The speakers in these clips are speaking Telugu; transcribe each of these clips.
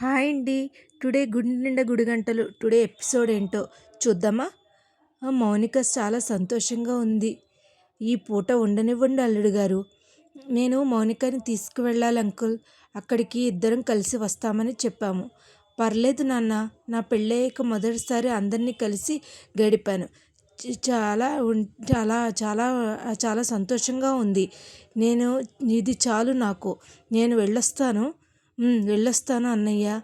హాయ్ అండి. టుడే గుడి నిండా గుడి గంటలు. టుడే ఎపిసోడ్ ఏంటో చూద్దామా? మౌనిక చాలా సంతోషంగా ఉంది. ఈ పూట ఉండనివ్వండి అల్లుడు గారు. నేను మౌనికని తీసుకువెళ్ళాలి అంకుల్. అక్కడికి ఇద్దరం కలిసి వస్తామని చెప్పాము. పర్లేదు నాన్న. నా పెళ్ళయ్యాక మొదటిసారి అందరినీ కలిసి గడిపాను. చాలా చాలా చాలా చాలా సంతోషంగా ఉంది. నేను ఇది చాలు నాకు. నేను వెళ్ళొస్తాను. వెళ్ళొస్తాను అన్నయ్య.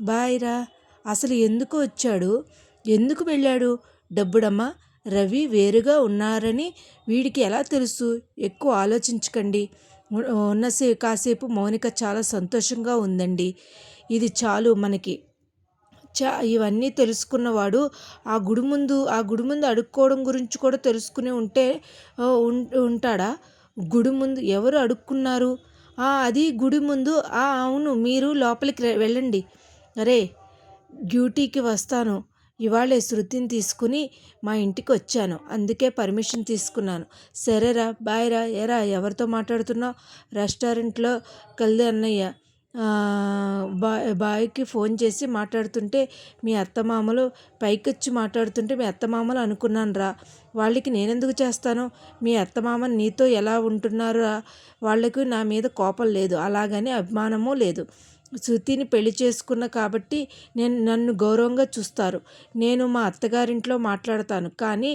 బాయ్ రా. అసలు ఎందుకు వచ్చాడు? ఎందుకు వెళ్ళాడు? డబ్బుడమ్మా రవి వేరుగా ఉన్నారని వీడికి ఎలా తెలుసు? ఎక్కువ ఆలోచించకండి. ఉన్నసేపు ఉన్నసే కాసేపు మౌనిక చాలా సంతోషంగా ఉందండి. ఇది చాలు మనకి. చా ఇవన్నీ తెలుసుకున్నవాడు ఆ గుడి ముందు ఆ గుడి ముందు అడుక్కోవడం గురించి కూడా తెలుసుకుని ఉంటే ఉం- ఉంటాడా? గుడి ముందు ఎవరు అడుక్కున్నారు? అది గుడి ముందు "ఆ, అవును మీరు లోపలికి వెళ్ళండి. అరే డ్యూటీకి వస్తాను. ఇవాళే శృతిని తీసుకుని మా ఇంటికి వచ్చాను. అందుకే పర్మిషన్ తీసుకున్నాను. సరేరా బాయ్ రా ఎరా ఎవరితో మాట్లాడుతున్నావు? రెస్టారెంట్లో కల్ది అన్నయ్య. బాయ్ బాయ్కి ఫోన్ చేసి మాట్లాడుతుంటే మీ అత్తమామలు పైకొచ్చి మాట్లాడుతుంటే మీ అత్తమామలు అనుకున్నాను రా వాళ్ళకి నేనెందుకు చేస్తాను? మీ అత్తమామ నీతో ఎలా ఉంటున్నారా? వాళ్ళకు నా మీద కోపం లేదు. అలాగని అభిమానము లేదు. శృతిని పెళ్ళి చేసుకున్న కాబట్టి నేను నన్ను గౌరవంగా చూస్తారు. నేను మా అత్తగారింట్లో మాట్లాడతాను. కానీ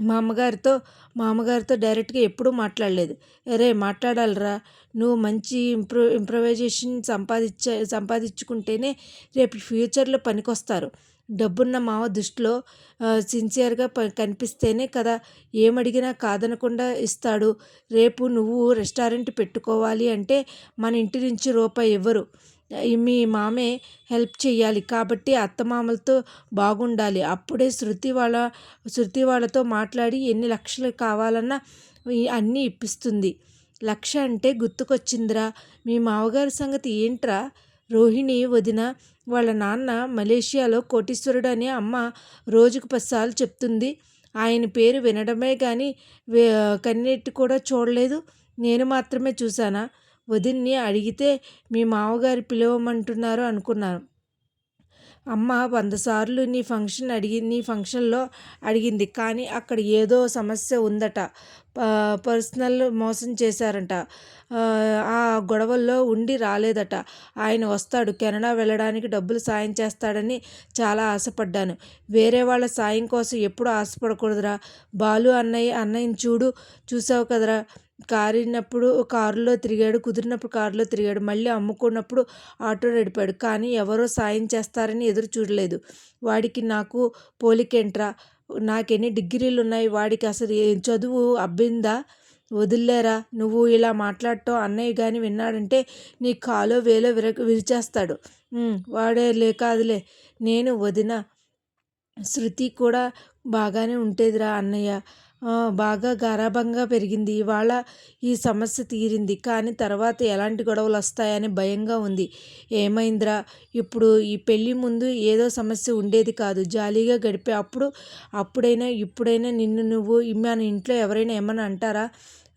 మా అమ్మగారితో మా అమ్మగారితో డైరెక్ట్గా ఎప్పుడూ మాట్లాడలేదు. అరే మాట్లాడాలిరా. నువ్వు మంచి ఇంప్రూ ఇంప్రవైజేషన్ సంపాదించ సంపాదించుకుంటేనే రేపు ఫ్యూచర్లో పనికొస్తారు. డబ్బున్న మామ దృష్టిలో సిన్సియర్గా ప కనిపిస్తేనే కదా ఏమడిగినా కాదనకుండా ఇస్తాడు. రేపు నువ్వు రెస్టారెంట్ పెట్టుకోవాలి అంటే మన ఇంటి నుంచి రూపాయి ఇవ్వరు. మీ మామే హెల్ప్ చేయాలి కాబట్టి అత్తమామలతో బాగుండాలి. అప్పుడే శృతి వాళ్ళ శృతి వాళ్ళతో మాట్లాడి ఎన్ని లక్షలు కావాలన్నా అన్నీ ఇప్పిస్తుంది. లక్ష అంటే గుర్తుకొచ్చిందిరా. మీ మామగారి సంగతి ఏంట్రా? రోహిణి వదిన వాళ్ళ నాన్న మలేషియాలో కోటీశ్వరుడు అని అమ్మ రోజుకు పదిసార్లు చెప్తుంది. ఆయన పేరు వినడమే కానీ కన్నెట్టి కూడా చూడలేదు. నేను మాత్రమే చూశానా? వదిన్ని అడిగితే మీ మామగారు పిలవమంటున్నారు అనుకున్నాను. అమ్మ వంద సార్లు నీ ఫంక్షన్ అడిగి నీ ఫంక్షన్లో అడిగింది. కానీ అక్కడ ఏదో సమస్య ఉందట. ప- పర్సనల్ మోసం చేశారంట. ఆ, ఆ గొడవల్లో ఉండి రాలేదట. ఆయన వస్తాడు. కెనడా వెళ్ళడానికి డబ్బులు సాయం చేస్తాడని చాలా ఆశపడ్డాను. వేరే వాళ్ళ సాయం కోసం ఎప్పుడు ఆశపడకూడదురా. బాలు అన్నయ్య అన్నయ్యని చూడు. చూసావు కదరా. కారినప్పుడు కారులో తిరిగాడు కుదిరినప్పుడు కారులో తిరిగాడు మళ్ళీ అమ్ముకున్నప్పుడు ఆటో నడిపాడు. కానీ ఎవరో సాయం చేస్తారని ఎదురు చూడలేదు. వాడికి నాకు పోలికేంట్రా? నాకెన్ని డిగ్రీలు ఉన్నాయి వాడికి అసలు ఏ చదువు? అబ్బిందా? వదిలేరా నువ్వు ఇలా మాట్లాడటం అన్నయ్య కానీ విన్నాడంటే నీ కాలో వేలో విర విరిచేస్తాడు. వాడే లే కాదులే నేను వదిన శృతి కూడా బాగానే ఉంటేదిరా అన్నయ్య. బాగా గారాబంగా పెరిగింది. ఇవాళ ఈ సమస్య తీరింది. కానీ తర్వాత ఎలాంటి గొడవలు వస్తాయని భయంగా ఉంది. ఏమైందిరా? ఇప్పుడు ఈ పెళ్ళి ముందు ఏదో సమస్య ఉండేది కాదు. జాలీగా గడిపే అప్పుడు అప్పుడైనా ఇప్పుడైనా నిన్ను నువ్వు మన ఇంట్లో ఎవరైనా ఏమైనా అంటారా?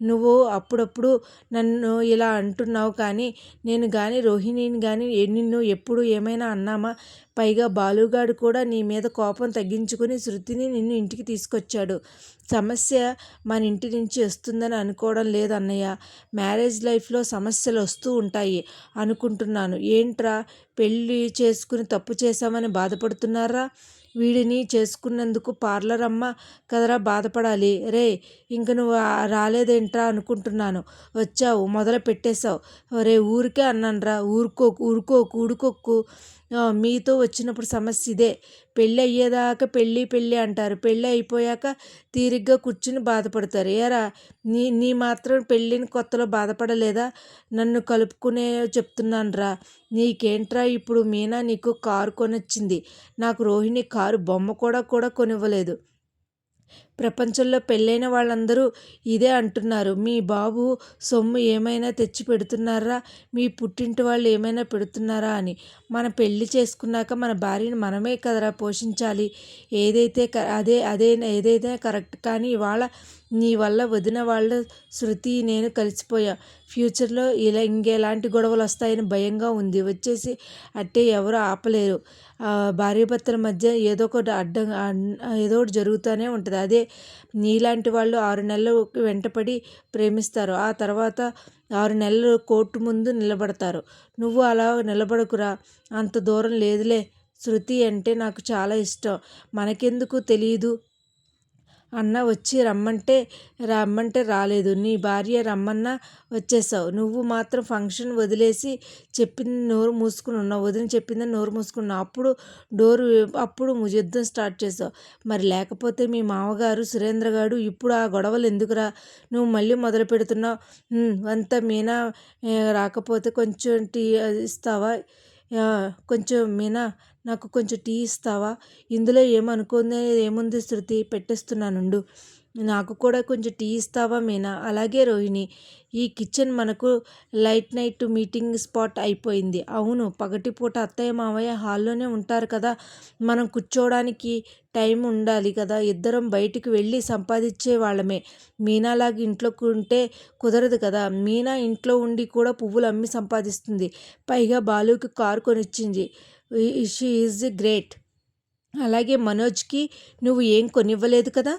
నువ్వు అప్పుడప్పుడు నన్ను ఇలా అంటున్నావు కానీ నేను కానీ రోహిణిని కానీ నిన్ను ఎప్పుడు ఏమైనా అన్నామా? పైగా బాలుగాడు కూడా నీ మీద కోపం తగ్గించుకుని శృతిని నిన్ను ఇంటికి తీసుకొచ్చాడు. సమస్య మన ఇంటి నుంచి వస్తుందని అనుకోవడం లేదు అన్నయ్య. మ్యారేజ్ లైఫ్లో సమస్యలు వస్తూ ఉంటాయి అనుకుంటున్నాను. ఏంట్రా? పెళ్ళి చేసుకుని తప్పు చేశామని బాధపడుతున్నారా? వీడిని చేసుకున్నందుకు పార్లర్ అమ్మ కదరా బాధపడాలి. రే ఇంక నువ్వు రాలేదేంట్రా అనుకుంటున్నాను. వచ్చావు మొదలు పెట్టేశావు రే ఊరికే అన్నానురా. ఊరుకోకు ఊరుకోకు ఊడుకోకు. మీతో వచ్చినప్పుడు సమస్య ఇదే. పెళ్ళి అయ్యేదాకా పెళ్ళి పెళ్ళి అంటారు. పెళ్ళి అయిపోయాక తీరిగ్గా కూర్చుని బాధపడతారు. ఏరా నీ నీ మాత్రం పెళ్ళిని కొత్తలో బాధపడలేదా? నన్ను కలుపుకునే చెప్తున్నాను రా నీకేంట్రా ఇప్పుడు మీనా నీకు కారు కొనొచ్చింది. నాకు రోహిణి కారు బొమ్మ కూడా కూడా కొనివ్వలేదు. ప్రపంచంలో పెళ్ళైన వాళ్ళందరూ ఇదే అంటున్నారు. మీ బాబు సొమ్ము ఏమైనా తెచ్చి పెడుతున్నారా? మీ పుట్టింటి వాళ్ళు ఏమైనా పెడుతున్నారా అని. మన పెళ్ళి చేసుకున్నాక మన భార్యను మనమే కదరా పోషించాలి. ఏదైతే అదే అదే ఏదైతే కరెక్ట్ కానీ ఇవాళ నీ వల్ల వదిన వాళ్ళ శృతి నేను కలిసిపోయా. ఫ్యూచర్లో ఇలా ఇంకెలాంటి గొడవలు వస్తాయని భయంగా ఉంది. వచ్చేసి అట్టే ఎవరు ఆపలేరు. భార్యాభర్తల మధ్య ఏదో ఒకటి అడ్డం ఏదో ఒకటి జరుగుతూనే ఉంటుంది. అదే నీలాంటి వాళ్ళు ఆరు నెలలు వెంటపడి ప్రేమిస్తారు. ఆ తర్వాత ఆరు నెలలు కోర్టు ముందు నిలబడతారు. నువ్వు అలా నిలబడకురా. అంత దూరం లేదులే శృతి అంటే నాకు చాలా ఇష్టం. మనకెందుకు తెలియదు అన్న వచ్చి రమ్మంటే రమ్మంటే రాలేదు. నీ భార్య రమ్మన్నా వచ్చేసావు. నువ్వు మాత్రం ఫంక్షన్ వదిలేసి చెప్పింది నోరు మూసుకుని ఉన్నావు. వదిన చెప్పిందని నోరు మూసుకున్నావు. అప్పుడు డోరు అప్పుడు యుద్ధం స్టార్ట్ చేసావు. మరి లేకపోతే మీ మామగారు సురేంద్ర గారు ఇప్పుడు ఆ గొడవలు ఎందుకురా? నువ్వు మళ్ళీ మొదలు పెడుతున్నావు. అంత మీనా రాకపోతే కొంచెం టీ ఇస్తావా? కొంచెం మీనా నాకు కొంచెం టీ ఇస్తావా? ఇందులో ఏమనుకుంది ఏముంది శృతి? పెట్టేస్తున్నానుండు నాకు కూడా కొంచెం టీ ఇస్తావా మీనా? అలాగే రోహిణి ఈ కిచెన్ మనకు లైట్ నైట్ మీటింగ్ స్పాట్ అయిపోయింది. అవును పగటిపూట అత్తయ్య మావయ్య హాల్లోనే ఉంటారు కదా. మనం కూర్చోవడానికి టైం ఉండాలి కదా. ఇద్దరం బయటికి వెళ్ళి సంపాదించే వాళ్ళమే. మీనాలాగా ఇంట్లో ఉంటే కుదరదు కదా. మీనా ఇంట్లో ఉండి కూడా పువ్వులు అమ్మి సంపాదిస్తుంది. పైగా బాలుకి కారు కొనిచ్చింది. She is great. అలాగే మనోజ్కి నువ్వు ఏం కొనివ్వలేదు కదా?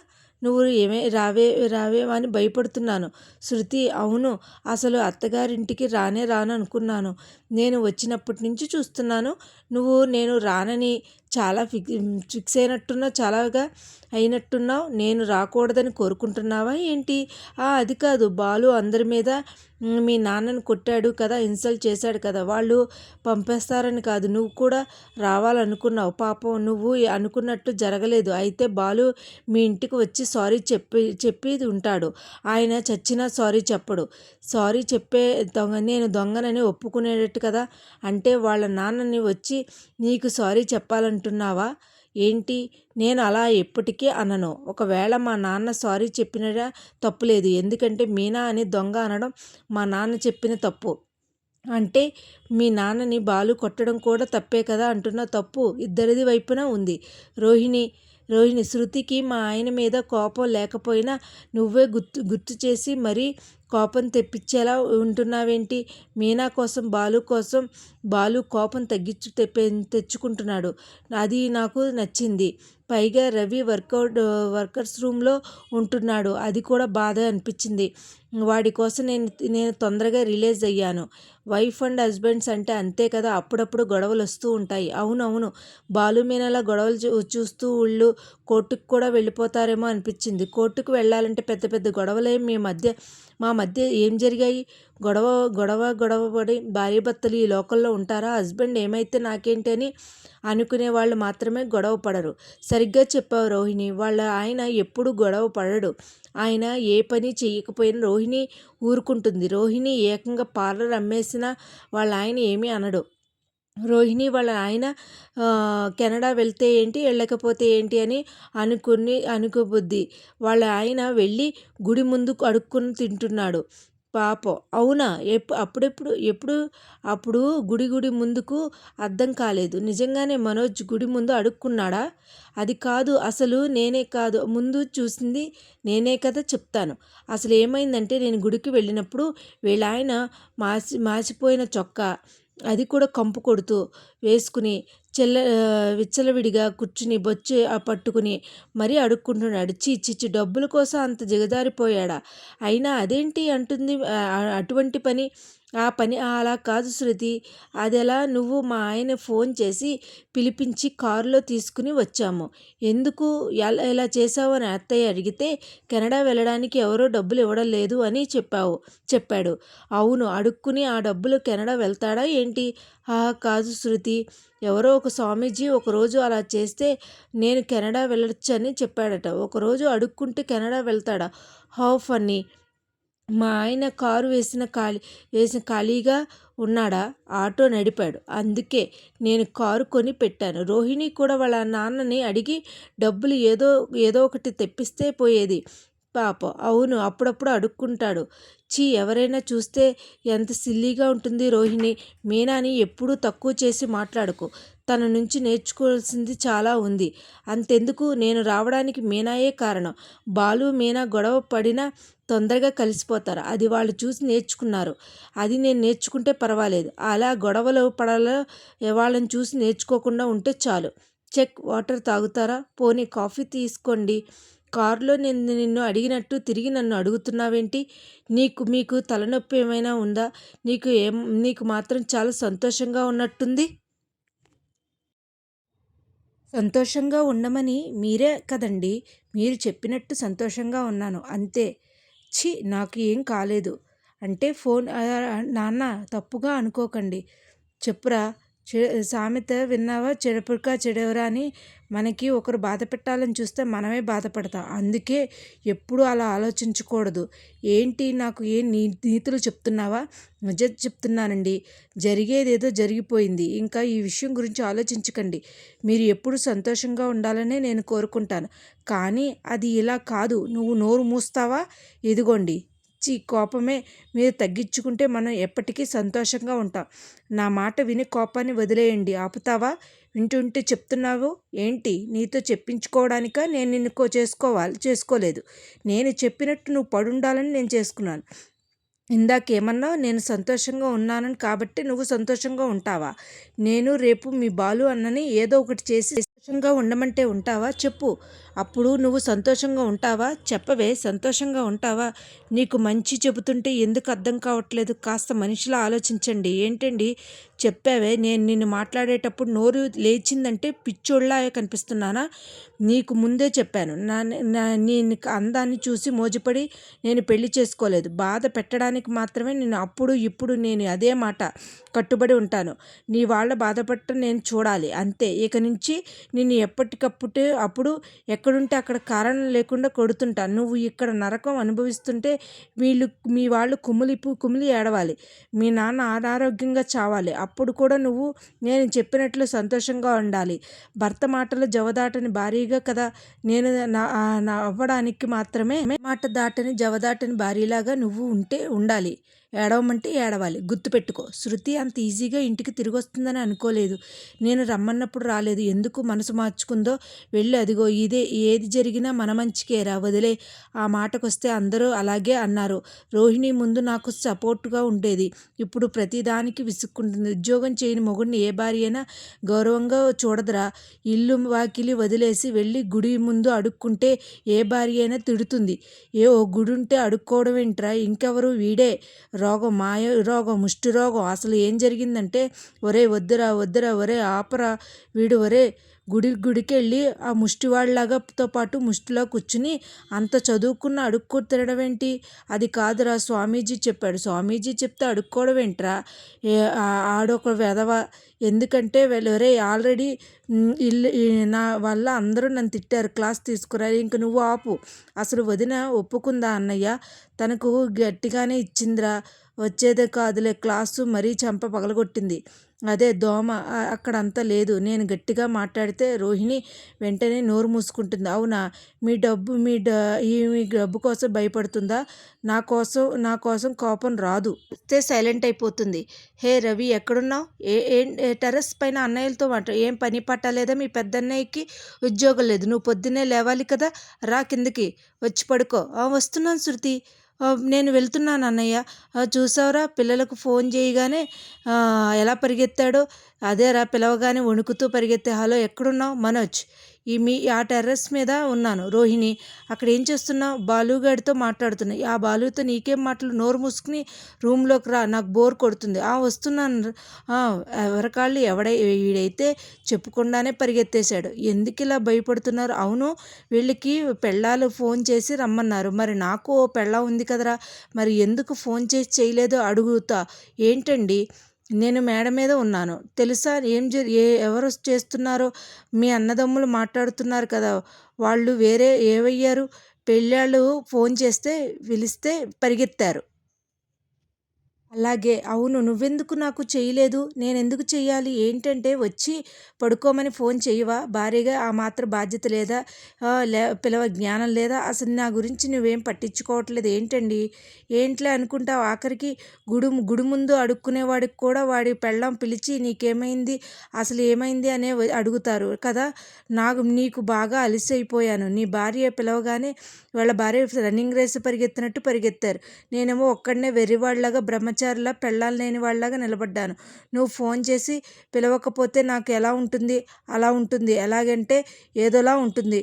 నువ్వు ఏమే రావే రావేమో అని భయపడుతున్నాను. శృతి అవును అసలు అత్తగారింటికి రానే రాను అనుకున్నాను నేను వచ్చినప్పటి నుంచి చూస్తున్నాను. నువ్వు నేను రానని చాలా ఫిక్ ఫిక్స్ అయినట్టున్నావు. చాలాగా అయినట్టున్నావు? నేను రాకూడదని కోరుకుంటున్నావా ఏంటి? అది కాదు. బాలు అందరి మీద మీ నాన్నని కొట్టాడు కదా ఇన్సల్ట్ చేశాడు కదా వాళ్ళు పంపేస్తారని కాదు. నువ్వు కూడా రావాలనుకున్నావు. పాపం నువ్వు అనుకున్నట్టు జరగలేదు. అయితే బాలు మీ ఇంటికి వచ్చి సారీ చెప్పి చెప్పి ఉంటాడు. ఆయన చచ్చినా సారీ చెప్పడు. సారీ చెప్పే దొంగ నేను దొంగనని ఒప్పుకునేటట్టు కదా. అంటే వాళ్ళ నాన్నని వచ్చి నీకు సారీ చెప్పాలంటున్నావా? ఏంటి? నేను అలా ఎప్పటికీ అనను. ఒకవేళ మా నాన్న సారీ చెప్పిన తప్పులేదు. ఎందుకంటే మీనా అని దొంగ అనడం మా నాన్న చెప్పిన తప్పు. అంటే మీ నాన్నని బాలు కొట్టడం కూడా తప్పే కదా అంటున్న తప్పు ఇద్దరిది వైపున ఉంది. రోహిణి రోహిణి శృతికి మా ఆయన మీద కోపం లేకపోయినా నువ్వే గుర్తు గుర్తు చేసి మరీ కోపం తెప్పించేలా ఉంటున్నావేంటి? మీనా కోసం బాలు కోసం బాలు కోపం తగ్గించు తెప్పే తెచ్చుకుంటున్నాడు. అది నాకు నచ్చింది. పైగా రవి వర్కౌట్ వర్కర్స్ రూమ్లో ఉంటున్నాడు. అది కూడా బాధ అనిపించింది. వాడి కోసం నేను నేను తొందరగా రిలీజ్ అయ్యాను. వైఫ్ అండ్ హస్బెండ్స్ అంటే అంతే కదా అప్పుడప్పుడు గొడవలు వస్తూ ఉంటాయి. అవునవును బాలు మీనలా గొడవలు చూస్తూ ఉళ్ళు కోర్టుకు కూడా వెళ్ళిపోతారేమో అనిపించింది. కోర్టుకు వెళ్ళాలంటే పెద్ద పెద్ద గొడవలే మీ మధ్య మా మధ్య ఏం జరిగాయి? గొడవ గొడవ గొడవ పడి భార్యాభర్తలు ఈ లోకల్లో ఉంటారా? హస్బెండ్ ఏమైతే నాకేంటి అని అనుకునే వాళ్ళు మాత్రమే గొడవ పడరు. సరిగ్గా చెప్పావు రోహిణి. వాళ్ళ ఆయన ఎప్పుడు గొడవ పడడు. ఆయన ఏ పని చేయకపోయినా రోహిణి ఊరుకుంటుంది. రోహిణి ఏకంగా పార్లర్ అమ్మేసినా వాళ్ళ ఆయన ఏమీ అనడు. రోహిణి వాళ్ళ ఆయన కెనడా వెళ్తే ఏంటి వెళ్ళకపోతే ఏంటి అని అనుకుని అనుకోబుద్ది వాళ్ళ ఆయన వెళ్ళి గుడి ముందుకు అడుక్కుని తింటున్నాడు. పాపం. అవునా? ఎప్పు అప్పుడెప్పుడు ఎప్పుడు? అప్పుడు గుడి గుడి ముందుకు అర్థం కాలేదు. నిజంగానే మనోజ్ గుడి ముందు అడుక్కున్నాడా? అది కాదు అసలు నేనే కాదు. ముందు చూసింది నేనే కదా చెప్తాను. అసలు ఏమైందంటే నేను గుడికి వెళ్ళినప్పుడు వీళ్ళ ఆయన మాసి మాసిపోయిన చొక్కా. అది కూడా కంపు కొడుతూ వేసుకుని చెల్ల విచ్చలవిడిగా కూర్చుని బొచ్చి పట్టుకుని మరీ అడుక్కుంటున్నాడు. చీ చిచ్చి డబ్బుల కోసం అంత దిగజారిపోయాడా? అయినా అదేంటి? అంటుంది అటువంటి పని ఆ పని అలా కాదు శృతి. అదెలా నువ్వు మా ఆయన ఫోన్ చేసి పిలిపించి కారులో తీసుకుని వచ్చాము. ఎందుకు? ఎలా ఎలా చేసావు అని అత్తయ్య అడిగితే కెనడా వెళ్ళడానికి ఎవరో డబ్బులు ఇవ్వడం లేదు అని చెప్పావు చెప్పాడు. అవును అడుక్కుని ఆ డబ్బులు కెనడా వెళ్తాడా ఏంటి? ఆ కాదు శృతి. ఎవరో ఒక స్వామీజీ ఒకరోజు అలా చేస్తే నేను కెనడా వెళ్ళొచ్చని చెప్పాడట. ఒకరోజు అడుక్కుంటే కెనడా వెళ్తాడా? How funny. మా ఆయన కారు వేసిన ఖాళీ వేసిన ఖాళీగా ఉన్నాడా? ఆటో నడిపాడు. అందుకే నేను కారు కొని పెట్టాను. రోహిణి కూడా వాళ్ళ నాన్నని అడిగి డబ్బులు ఏదో ఏదో ఒకటి తెప్పిస్తే పోయేది. పాప. అవును అప్పుడప్పుడు అడుక్కుంటాడు. చీ ఎవరైనా చూస్తే ఎంత సిల్లీగా ఉంటుంది రోహిణి. మీనాని ఎప్పుడూ తక్కువ చేసి మాట్లాడుకో. తన నుంచి నేర్చుకోవాల్సింది చాలా ఉంది. అంతెందుకు నేను రావడానికి మీనాయే కారణం. బాలు మీనా గొడవ పడినా తొందరగా కలిసిపోతారు. అది వాళ్ళు చూసి నేర్చుకున్నారు. అది నేను నేర్చుకుంటే పర్వాలేదు. అలా గొడవలు పడాలో వాళ్ళని చూసి నేర్చుకోకుండా ఉంటే చాలు. చెక్ వాటర్ తాగుతారా? పోనీ కాఫీ తీసుకోండి. కారులో నేను నిన్ను అడిగినట్టు తిరిగి నన్ను అడుగుతున్నావేంటి? నీకు మీకు తలనొప్పి ఏమైనా ఉందా? నీకు ఏం నీకు మాత్రం చాలా సంతోషంగా ఉన్నట్టుంది? సంతోషంగా ఉండమని మీరే కదండి. మీరు చెప్పినట్టు సంతోషంగా ఉన్నాను. అంతే. ఛీ నాకు ఏం కాలేదు. అంటే ఫోన్ నాన్న తప్పుగా అనుకోకండి. చెప్పురా సామెత విన్నావా? చెడపుక చెడవరా అని మనకి ఒకరు బాధ పెట్టాలని చూస్తే మనమే బాధపడతాం. అందుకే ఎప్పుడు అలా ఆలోచించకూడదు. ఏంటి నాకు ఏం నీ నీతులు చెప్తున్నావా? నిజం చెప్తున్నానండి. జరిగేదేదో జరిగిపోయింది. ఇంకా ఈ విషయం గురించి ఆలోచించకండి. మీరు ఎప్పుడు సంతోషంగా ఉండాలనే నేను కోరుకుంటాను. కానీ అది ఇలా కాదు. నువ్వు నోరు మూస్తావా? ఇదిగోండి. పిచ్చి కోపమే మీరు తగ్గించుకుంటే మనం ఎప్పటికీ సంతోషంగా ఉంటాం. నా మాట విని కోపాన్ని వదిలేయండి. ఆపుతావా? వింటుంటే చెప్తున్నావు? ఏంటి? నీతో చెప్పించుకోవడానిక? నేను నిన్ను చేసుకోవాలి చేసుకోలేదు. నేను చెప్పినట్టు నువ్వు పడుండాలని నేను చేసుకున్నాను. ఇందాకేమన్నా నేను సంతోషంగా ఉన్నానని కాబట్టి నువ్వు సంతోషంగా ఉంటావా? నేను రేపు మీ బాలు అన్నని ఏదో ఒకటి చేసి సంతోషంగా ఉండమంటే ఉంటావా? చెప్పు. అప్పుడు నువ్వు సంతోషంగా ఉంటావా? చెప్పవే. సంతోషంగా ఉంటావా? నీకు మంచి చెబుతుంటే ఎందుకు అర్థం కావట్లేదు? కాస్త మనిషిలా ఆలోచించండి. ఏంటండి? చెప్పావే నేను నిన్ను మాట్లాడేటప్పుడు నోరు లేచిందంటే పిచ్చోళ్ళ కనిపిస్తున్నానా? నీకు ముందే చెప్పాను. నా నేను అందాన్ని చూసి మోజుపడి నేను పెళ్ళి చేసుకోలేదు. బాధ పెట్టడానికి మాత్రమే నేను అప్పుడు ఇప్పుడు నేను అదే మాట కట్టుబడి ఉంటాను. నీ వాళ్ళ బాధపడటం నేను చూడాలి. అంతే. ఇక నుంచి నేను ఎప్పటికప్పుడు అప్పుడు ఎక్కడుంటే అక్కడ కారణం లేకుండా కొడుతుంటాను నువ్వు ఇక్కడ నరకం అనుభవిస్తుంటే వీళ్ళు మీ వాళ్ళు కుమిలి కుమిలి ఏడవాలి. మీ నాన్న అనారోగ్యంగా చావాలి. అప్పుడు కూడా నువ్వు నేను చెప్పినట్లు సంతోషంగా ఉండాలి. భర్త మాటలు జవదాటని భారీగా కదా నేను నా అవ్వడానికి మాత్రమే మాట దాటని జవదాటని భారీలాగా నువ్వు ఉంటే ఉండాలి. ఏడవమంటే ఏడవాలి. గుర్తుపెట్టుకో శృతి అంత ఈజీగా ఇంటికి తిరిగి వస్తుందని అనుకోలేదు. నేను రమ్మన్నప్పుడు రాలేదు. ఎందుకు మనసు మార్చుకుందో వెళ్ళి అదిగో ఇదే ఏది జరిగినా మన మంచికేరా వదిలే. ఆ మాటకొస్తే అందరూ అలాగే అన్నారు. రోహిణి ముందు నాకు సపోర్టుగా ఉండేది. ఇప్పుడు ప్రతిదానికి విసుక్కుంటుంది. ఉద్యోగం చేయని మొగుడిని ఏ భార్య అయినా గౌరవంగా చూడదురా. ఇల్లు వాకిలి వదిలేసి వెళ్ళి గుడి ముందు అడుక్కుంటే ఏ భార్య అయినా తిడుతుంది. ఏ ఓ గుడి ఉంటే అడుక్కోవడం ఏంట్రా? ఇంకెవరు? వీడే. రోగం మాయ రోగం ముష్టి రోగం. అసలు ఏం జరిగిందంటే ఒరే వద్దురా వద్దురా ఒరే ఆపరా వీడు ఒరే గుడి గుడికెళ్ళి ఆ ముష్టివాళ్ళలాగాతో పాటు ముష్టిలో కూర్చుని అంత చదువుకున్న అడుక్కొని తినడం ఏంటి? అది కాదురా స్వామీజీ చెప్పాడు. స్వామీజీ చెప్తే అడుక్కోవడం ఏంట్రా? ఆడొక వెధవ ఎందుకంటే ఒరే ఆల్రెడీ ఇల్లు నా వల్ల అందరూ నన్ను తిట్టారు క్లాస్ తీసుకురా ఇంక నువ్వు ఆపు. అసలు వదిన ఒప్పుకుందా అన్నయ్య? తనకు గట్టిగానే ఇచ్చిందిరా వచ్చేదే కాదులే క్లాసు మరీ చంప పగలగొట్టింది. అదే దోమ అక్కడ అంతా లేదు. నేను గట్టిగా మాట్లాడితే రోహిణి వెంటనే నోరు మూసుకుంటుంది. అవునా? మీ డబ్బు మీ డ ఈ మీ డబ్బు కోసం భయపడుతుందా? నా కోసం నా కోసం కోపం రాదు. వస్తే సైలెంట్ అయిపోతుంది. హే రవి ఎక్కడున్నావు? ఏ ఏ టెర్రస్ పైన అన్నయ్యలతో మాట ఏం పని పట్టలేదా మీ పెద్దన్నయ్యకి ఉద్యోగం లేదు. నువ్వు పొద్దున్నే లేవాలి కదా? రా కిందకి. వచ్చి పడుకో. వస్తున్నాను శృతి. నేను వెళ్తున్నాను అన్నయ్య. చూసావురా పిల్లలకు ఫోన్ చేయగానే ఎలా పరిగెత్తాడో అదేరా పిలవగానే వణుకుతూ పరిగెత్తే హలో ఎక్కడున్నావు? మనోజ్. ఈ మీ ఆ టెర్రస్ మీద ఉన్నాను. రోహిణి అక్కడ ఏం చేస్తున్నావు బాలుగాడితో మాట్లాడుతున్నా. ఆ బాలుతో నీకేం మాటలు? నోరు మూసుకుని రూమ్లోకి రా. నాకు బోర్ కొడుతుంది. ఆ వస్తున్నాను. ఎవరికాళ్ళు? ఎవడై వీడైతే చెప్పకుండానే పరిగెత్తేశాడు. ఎందుకు ఇలా భయపడుతున్నారు? అవును వీళ్ళకి పెళ్ళాలు ఫోన్ చేసి రమ్మన్నారు. మరి నాకు ఓ పెళ్ళ ఉంది కదరా? మరి ఎందుకు ఫోన్ చేసి చేయలేదో? అడుగుతా. ఏంటండి? నేను మేడ మీద ఉన్నాను. తెలుసా? ఏం జ ఏ ఎవరు చేస్తున్నారో? మీ అన్నదమ్ములు మాట్లాడుతున్నారు కదా! వాళ్ళు వేరే ఏవయ్యారు? పెళ్ళాళ్ళు ఫోన్ చేస్తే పిలిస్తే పరిగెత్తారు. అలాగే అవును నువ్వెందుకు నాకు చేయలేదు? నేను ఎందుకు చెయ్యాలి? ఏంటంటే వచ్చి పడుకోమని ఫోన్ చేయవా భార్యగా ఆ మాత్రం బాధ్యత లేదా? లే పిలవ జ్ఞానం లేదా? అసలు నా గురించి నువ్వేం పట్టించుకోవట్లేదు. ఏంటండి? ఏంట్లే అనుకుంటావు? ఆఖరికి గుడి గుడి ముందు అడుక్కునేవాడికి కూడా వాడి పెళ్ళం పిలిచి నీకేమైంది? అసలు ఏమైంది? అనే అడుగుతారు. కదా నాకు నీకు బాగా అలసైపోయాను. నీ భార్య పిలవగానే వాళ్ళ భార్య రన్నింగ్ రేస్ పరిగెత్తినట్టు పరిగెత్తారు. నేనేమో ఒక్కడనే బ్రహ్మచారి బ్రహ్మచారిలా పెళ్ళాలు లేని వాళ్ళలాగా నిలబడ్డాను. నువ్వు ఫోన్ చేసి పిలవకపోతే నాకు ఎలా ఉంటుంది? అలా ఉంటుంది. ఎలాగంటే ఏదోలా ఉంటుంది.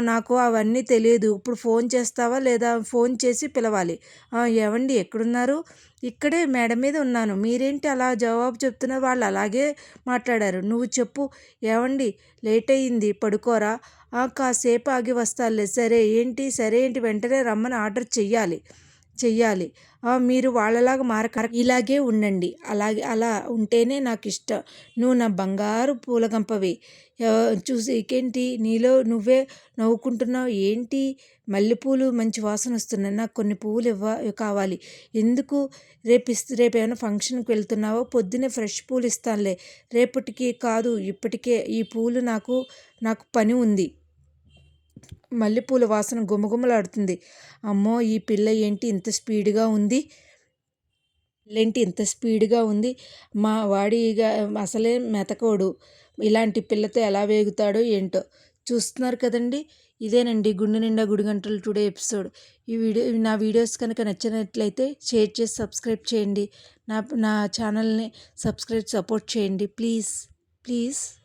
నాకు అవన్నీ తెలియదు. ఇప్పుడు ఫోన్ చేస్తావా లేదా? ఫోన్ చేసి పిలవాలి. "ఆ, ఏవండి? ఎక్కడున్నారు? ఇక్కడే మేడ మీద ఉన్నాను. మీరేంటి అలా జవాబు చెప్తున్నారు వాళ్ళు అలాగే మాట్లాడారు. నువ్వు చెప్పు. ఏవండి? లేట్ అయ్యింది పడుకోరా? కాసేపు ఆగి వస్తాలే. సరే ఏంటి? సరే ఏంటి? వెంటనే రమ్మని ఆర్డర్ చెయ్యాలి. చెయ్యాలి. మీరు వాళ్ళలాగా మారక ఇలాగే ఉండండి. అలాగే అలా ఉంటేనే నాకు ఇష్టం నువ్వు నా బంగారు పూలగంపవి. చూసి ఏంటి నీలో నువ్వే నవ్వుకుంటున్నావు? ఏంటి? మల్లెపూలు మంచి వాసన వస్తున్నాయి. నాకు కొన్ని పువ్వులు ఇవ్వ కావాలి. ఎందుకు? రేపు ఇస్తే రేపు ఏమైనా ఫంక్షన్కి వెళ్తున్నావో? పొద్దున్నే ఫ్రెష్ పూలు ఇస్తానులే. రేపటికి కాదు ఇప్పటికే ఈ పూలు నాకు నాకు పని ఉంది. మల్లెపూల వాసన గుమగుమలాడుతుంది. అమ్మో ఈ పిల్ల ఏంటి ఇంత స్పీడ్గా ఉంది? పిల్లేంటి ఇంత స్పీడ్గా ఉంది? మా వాడిగా అసలే మెతకోడు. ఇలాంటి పిల్లతో ఎలా వేగుతాడో ఏంటో. చూస్తున్నారు కదండి? ఇదేనండి గుండె నిండా గుడి గంటలు టుడే ఎపిసోడ్. ఈ వీడియో నా వీడియోస్ కనుక నచ్చినట్లయితే షేర్ చేసి సబ్స్క్రైబ్ చేయండి. నా నా ఛానల్ని సబ్స్క్రైబ్ సపోర్ట్ చేయండి. Please please.